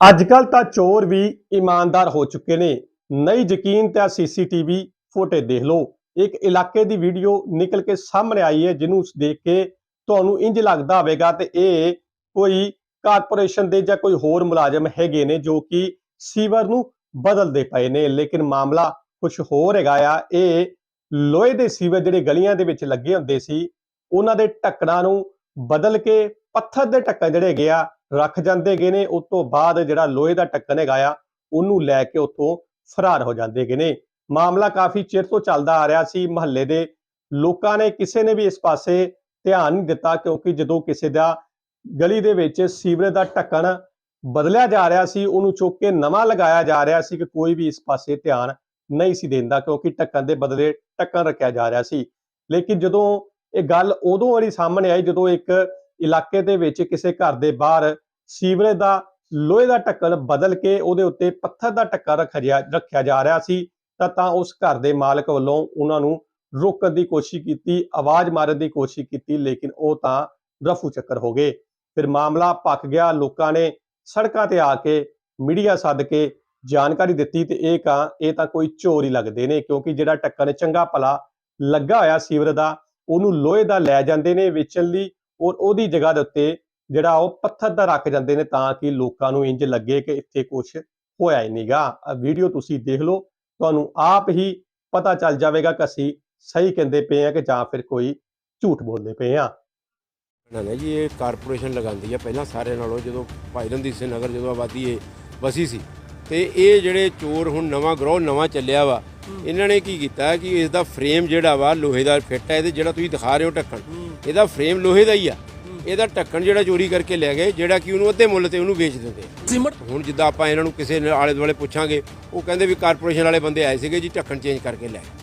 ਅੱਜ ਕੱਲ ਤਾਂ ਚੋਰ ਵੀ ਇਮਾਨਦਾਰ ਹੋ ਚੁੱਕੇ ਨੇ। ਨਹੀਂ ਯਕੀਨ ਤਾਂ ਸੀਸੀਟੀਵੀ ਫੁਟੇਜ ਦੇਖ ਲਓ। ਇੱਕ ਇਲਾਕੇ ਦੀ ਵੀਡੀਓ ਨਿਕਲ ਕੇ ਸਾਹਮਣੇ ਆਈ ਹੈ, ਜਿਹਨੂੰ ਦੇਖ ਕੇ ਤੁਹਾਨੂੰ ਇੰਜ ਲੱਗਦਾ ਹੋਵੇਗਾ ਤੇ ਇਹ ਕੋਈ ਕਾਰਪੋਰੇਸ਼ਨ ਦੇ ਜਾਂ ਕੋਈ ਹੋਰ ਮੁਲਾਜ਼ਮ ਹੈਗੇ ਨੇ ਜੋ ਕਿ ਸੀਵਰ ਨੂੰ ਬਦਲਦੇ ਪਏ ਨੇ। ਲੇਕਿਨ ਮਾਮਲਾ ਕੁਝ ਹੋਰ ਹੈਗਾ ਆ। ਇਹ ਲੋਹੇ ਦੇ ਸੀਵਰ ਜਿਹੜੇ ਗਲੀਆਂ ਦੇ ਵਿੱਚ ਲੱਗੇ ਹੁੰਦੇ ਸੀ, ਉਹਨਾਂ ਦੇ ਢੱਕਣਾਂ ਨੂੰ ਬਦਲ ਕੇ ਪੱਥਰ ਦੇ ਢੱਕਣ ਜਿਹੜੇ ਹੈਗੇ ਆ ਰੱਖ ਜਾਂਦੇ ਗਏ ਨੇ, ਉਸ ਤੋਂ ਬਾਅਦ ਜਿਹੜਾ ਲੋਹੇ ਦਾ ਢੱਕਣ ਹੈਗਾ ਆ, ਉਹਨੂੰ ਲੈ ਕੇ ਉੱਥੋਂ ਫਰਾਰ ਹੋ ਜਾਂਦੇ ਹੈਗੇ ਨੇ। ਮਾਮਲਾ ਕਾਫੀ ਚਿਰ ਤੋਂ ਚੱਲਦਾ ਆ ਰਿਹਾ ਸੀ ਮਹੱਲੇ ਦੇ। ਲੋਕਾਂ ਨੇ ਕਿਸੇ ਨੇ ਵੀ ਇਸ ਪਾਸੇ ਧਿਆਨ ਨਹੀਂ ਦਿੱਤਾ ਕਿਉਂਕਿ ਜਦੋਂ ਕਿਸੇ ਦਾ ਗਲੀ ਦੇ ਵਿੱਚ ਸੀਵਰੇਜ ਦਾ ਢੱਕਣ ਬਦਲਿਆ ਜਾ ਰਿਹਾ ਸੀ, ਉਹਨੂੰ ਚੁੱਕ ਕੇ ਨਵਾਂ ਲਗਾਇਆ ਜਾ ਰਿਹਾ ਸੀ ਕਿ ਕੋਈ ਵੀ ਇਸ ਪਾਸੇ ਧਿਆਨ ਨਹੀਂ ਸੀ ਦਿੰਦਾ ਕਿਉਂਕਿ ਢੱਕਣ ਦੇ ਬਦਲੇ ਢੱਕਣ ਰੱਖਿਆ ਜਾ ਰਿਹਾ ਸੀ। ਲੇਕਿਨ ਜਦੋਂ ਇਹ ਗੱਲ ਉਦੋਂ ਵਾਲੀ ਸਾਹਮਣੇ ਆਈ, ਜਦੋਂ ਇੱਕ ਇਲਾਕੇ ਦੇ ਵਿੱਚ ਕਿਸੇ ਘਰ ਦੇ ਬਾਹਰ ਸੀਵਰੇਜ ਦਾ, ਲੋਹੇ ਦਾ ਢੱਕਣ ਬਦਲ ਕੇ ਉਹਦੇ ਉੱਤੇ ਪੱਥਰ ਦਾ ਢੱਕਣ ਰੱਖਿਆ ਜਾ- ਰੱਖਿਆ ਜਾ ਰਿਹਾ ਸੀ, ਤਾਂ ਤਾਂ ਉਸ ਘਰ ਦੇ ਮਾਲਕ ਵੱਲੋਂ ਉਹਨਾਂ ਨੂੰ ਰੋਕਣ ਦੀ ਕੋਸ਼ਿਸ਼ ਕੀਤੀ, ਆਵਾਜ਼ ਮਾਰਨ ਦੀ ਕੋਸ਼ਿਸ਼ ਕੀਤੀ, ਲੇਕਿਨ ਉਹ ਤਾਂ ਰਫੂ ਚੱਕਰ ਹੋ ਗਏ। ਫਿਰ ਮਾਮਲਾ ਪੱਕ ਗਿਆ, ਲੋਕਾਂ ਨੇ ਸੜਕਾਂ ਤੇ ਆ ਕੇ ਮੀਡੀਆ ਸੱਦ ਕੇ ਜਾਣਕਾਰੀ ਦਿੱਤੀ ਤੇ ਇਹ ਕਾ ਇਹ ਤਾਂ ਕੋਈ ਚੋਰ ਹੀ ਲੱਗਦੇ ਨੇ, ਕਿਉਂਕਿ ਜਿਹੜਾ ਢੱਕਣ ਚੰਗਾ ਭਲਾ ਲੱਗਾ ਹੋਇਆ ਸੀਵਰ ਦਾ, ਉਹਨੂੰ ਲੋਹੇ ਦਾ ਲੈ ਜਾਂਦੇ ਨੇ, ਵੇਚਣ ਲਈ ਔਰ ਉਹਦੀ ਜਗ੍ਹਾ ਦੇ ਉੱਤੇ ਜਿਹੜਾ ਉਹ ਪੱਥਰ ਦਾ ਰੱਖ ਜਾਂਦੇ ਨੇ ਤਾਂ ਕਿ ਲੋਕਾਂ ਨੂੰ ਇੰਜ ਲੱਗੇ ਕਿ ਇੱਥੇ ਕੁਝ ਹੋਇਆ ਹੀ ਨਹੀਂਗਾ ਆ ਵੀਡੀਓ ਤੁਸੀਂ ਦੇਖ ਲਓ, ਤੁਹਾਨੂੰ ਆਪ ਹੀ ਪਤਾ ਚੱਲ ਜਾਵੇਗਾ ਕਿ ਅਸੀਂ ਸਹੀ ਕਹਿੰਦੇ ਪਏ ਆ ਕਿ ਜਾਂ ਫਿਰ ਕੋਈ ਝੂਠ ਬੋਲਦੇ ਪਏ ਆ ਨਾ ਨਾ ਜੀ, ਇਹ ਕਾਰਪੋਰੇਸ਼ਨ ਲਗਾਉਂਦੀ ਆ, ਪਹਿਲਾਂ ਸਾਰੇ ਨਾਲੋਂ ਜਦੋਂ ਭਾਈ ਰਣਦੀਪ ਸਿੰਘ ਨਗਰ ਜਦੋਂ ਆਬਾਦੀ ਇਹ ਵਸੀ ਸੀ। ਤੇ ਇਹ ਜਿਹੜੇ ਚੋਰ ਹੁਣ ਨਵਾਂ ਗਰੋਹ, ਨਵਾਂ ਚੱਲਿਆ ਵਾ ਇਹਨਾਂ ਨੇ ਕੀ ਕੀਤਾ ਕਿ ਇਸ ਦਾ ਫਰੇਮ ਜਿਹੜਾ ਵਾ ਲੋਹੇ ਦਾ ਫਿੱਟ ਹੈ ਇਹਦੇ ਜਿਹੜਾ ਤੁਸੀਂ ਦਿਖਾ ਰਹੇ ਹੋ ਢੱਕਣ ਇਹਦਾ ਫਰੇਮ ਲੋਹੇ ਦਾ ਹੀ ਆ ਇਹਦਾ ਢੱਕਣ ਜਿਹੜਾ ਚੋਰੀ ਕਰਕੇ ਲੈ ਗਏ ਜਿਹੜਾ ਕਿ ਉਹਨੂੰ ਅੱਧੇ ਮੁੱਲ ਤੇ ਉਹਨੂੰ ਵੇਚ ਦਿੰਦੇ। ਸਿਮਟ ਹੁਣ ਜਿੱਦਾਂ ਆਪਾਂ ਇਹਨਾਂ ਨੂੰ ਕਿਸੇ ਆਲੇ ਦੁਆਲੇ ਪੁੱਛਾਂਗੇ ਉਹ ਕਹਿੰਦੇ ਵੀ ਕਾਰਪੋਰੇਸ਼ਨ ਵਾਲੇ ਬੰਦੇ ਆਏ ਸੀਗੇ ਜੀ ਢੱਕਣ ਚੇਂਜ ਕਰਕੇ ਲੈ ਗਏ।